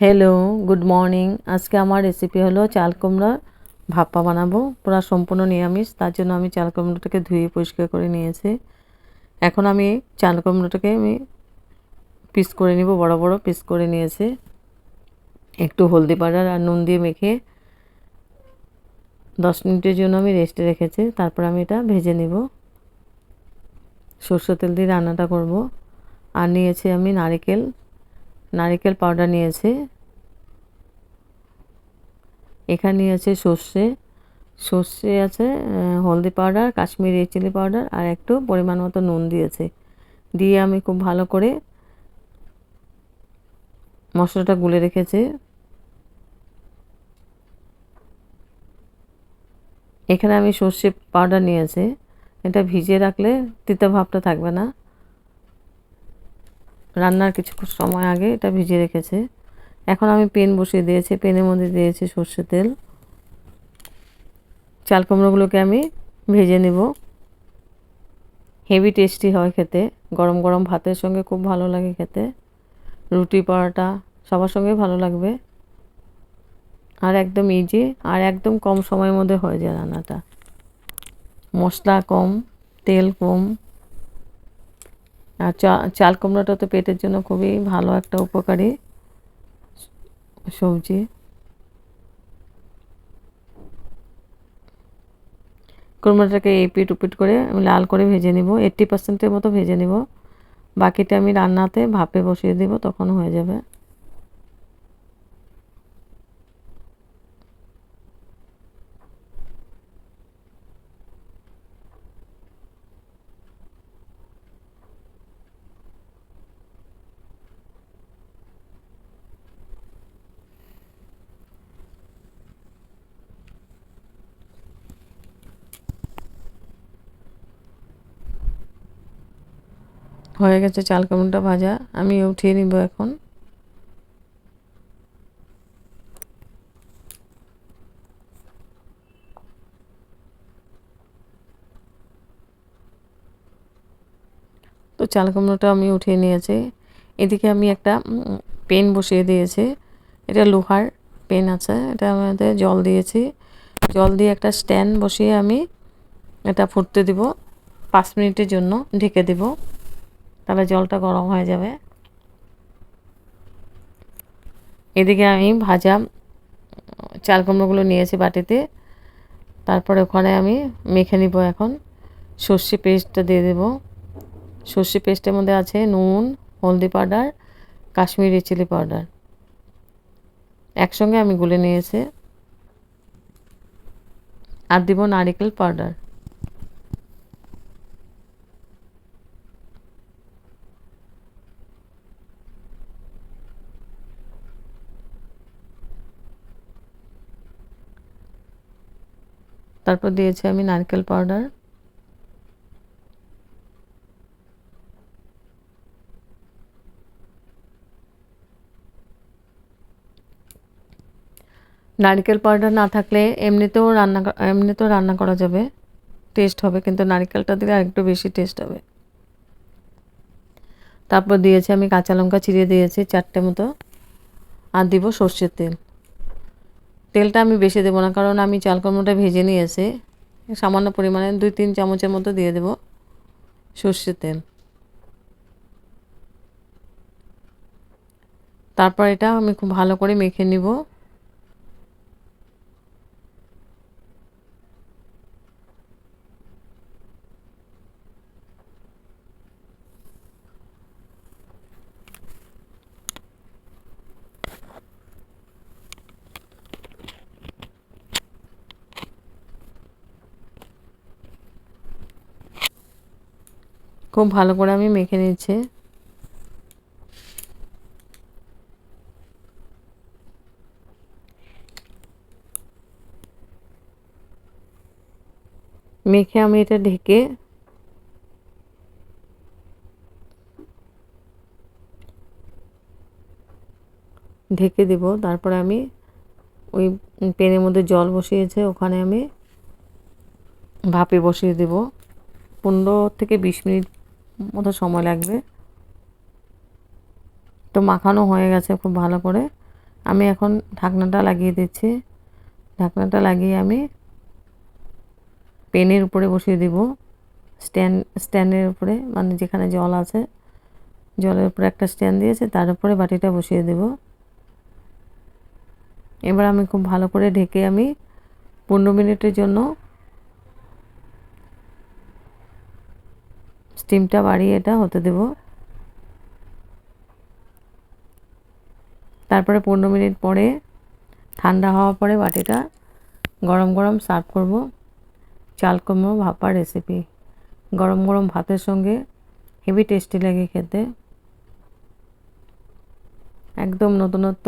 Hello good morning আজকে আমার recipe হলো চাল কুমড়া ভাপা বানাবো। পুরো সম্পূর্ণ নিরামিষ, তার জন্য আমি চাল কুমড়োটাকে ধুয়ে পরিষ্কার করে নিয়েছি। এখন আমি চাল কুমড়োটাকে আমি পিস করে নিব, বড় বড় পিস করে নিয়েছি। একটু হলদি পাউডার আর নুন দিয়ে মেখে দশ মিনিটের জন্য আমি রেস্টে রেখেছি। তারপর আমি এটা ভেজে নিব। সরষের তেল দিয়ে রান্নাটা করব। আর নিয়েছি আমি নারিকেল নারিকেল পাউডার নিয়েছি। এখানে নিয়েছে সর্ষে। সর্ষে আছে হলদি পাউডার, কাশ্মীরি চিলি পাউডার আর একটু পরিমাণ মতো নুন দিয়েছে। দিয়ে আমি খুব ভালো করে মশলাটা গুলে রেখেছি। এখানে আমি সর্ষে পাউডার নিয়েছি। এটা ভিজিয়ে রাখলে তিতা ভাবটা থাকবে না। রান্নার কিছু সময় আগে এটা ভিজিয়ে রেখেছে। এখন আমি পেন বসিয়ে দিয়েছি, পেনের মধ্যে দিয়েছি সর্ষে তেল। চাল কুমড়োগুলোকে আমি ভেজে নেব। হেভি টেস্টি হয় খেতে, গরম গরম ভাতের সঙ্গে খুব ভালো লাগে খেতে। রুটি, পরোটা সবার সঙ্গে ভালো লাগবে। আর একদম ইজি আর একদম কম সময়ের মধ্যে হয়ে যায় রান্নাটা। মশলা কম, তেল কম। আর চাল কুমড়োটা তো পেটের জন্য খুবই ভালো একটা উপকারী সবজি। কুমড়োটাকে এপিট উপিট করে আমি লাল করে ভেজে নিব এইট্টি পার্সেন্টের মতো ভেজে নিব। বাকিটা আমি রান্নাতে ভাপে বসিয়ে দেবো, তখন হয়ে যাবে। হয়ে গেছে চাল কুমড়োটা ভাজা, আমি উঠিয়ে নিব এখন। তো চাল কুমড়োটা আমি উঠিয়ে নিয়েছি। এদিকে আমি একটা পেন বসিয়ে দিয়েছি। এটা লোহার পেন আছে, এটা আমাদের জল দিয়েছি। জল দিয়ে একটা স্ট্যান্ড বসিয়ে আমি এটা ফুটতে দিব, পাঁচ মিনিটের জন্য ঢেকে দেব। তাহলে জলটা গরম হয়ে যাবে। এদিকে আমি ভাজা চাল কুমড়োগুলো নিয়েছি বাটিতে। তারপরে ওখানে আমি মেখে নিব এখন। সর্ষে পেস্টটা দিয়ে দেব। সর্ষে পেস্টের মধ্যে আছে নুন, হলদি পাউডার, কাশ্মীরি চিলি পাউডার। একসঙ্গে আমি গুলে নিয়েছি। আর দিব নারিকেল পাউডার। তারপর দিয়েছি আমি নারকেল পাউডার। নারকেল পাউডার না থাকলে এমনিতেও রান্না এমনিতেও রান্না করা যাবে, টেস্ট হবে, কিন্তু নারকেলটা দিলে আরেকটু বেশি টেস্ট হবে। তারপর দিয়েছি আমি কাঁচা লঙ্কা চিড়িয়ে দিয়েছি চারটে মতো, আর দিব সর্ষের তেল। তেলটা আমি বেশি দেবো না, কারণ আমি চালকর্মটা ভেজে নিয়েছি। সামান্য পরিমাণে দুই তিন চামচের মতো দিয়ে দেব সর্ষের তেল। তারপর এটা আমি খুব ভালো করে মেখে নিব। খুব ভালো করে আমি মেখে নিচ্ছি। মেখে আমি এটা ঢেকে ঢেকে দেব। তারপরে আমি ওই পেনের মধ্যে জল বসিয়েছে, ওখানে আমি ভাপে বসিয়ে দেব। পনেরো থেকে বিশ মিনিট মতো সময় লাগবে। তো মাখানো হয়ে গেছে খুব ভালো করে। আমি এখন ঢাকনাটা লাগিয়ে দিচ্ছি। ঢাকনাটা লাগিয়ে আমি পেনের উপরে বসিয়ে দেব। স্ট্যান্ড, স্ট্যান্ডের উপরে মানে যেখানে জল আছে, জলের উপরে একটা স্ট্যান্ড দিয়েছে, তার উপরে বাটিটা বসিয়ে দেব। এবার আমি খুব ভালো করে ঢেকে আমি পনেরো মিনিটের জন্য স্টিমটা বাড়িয়ে এটা হতে দেব। তারপরে পনেরো মিনিট পরে ঠান্ডা হওয়ার পরে বাটিটা গরম গরম সার্ভ করব। চাল কুমড়ো ভাপা রেসিপি গরম গরম ভাতের সঙ্গে হেভি টেস্টি লাগে খেতে। একদম নতুনত্ব।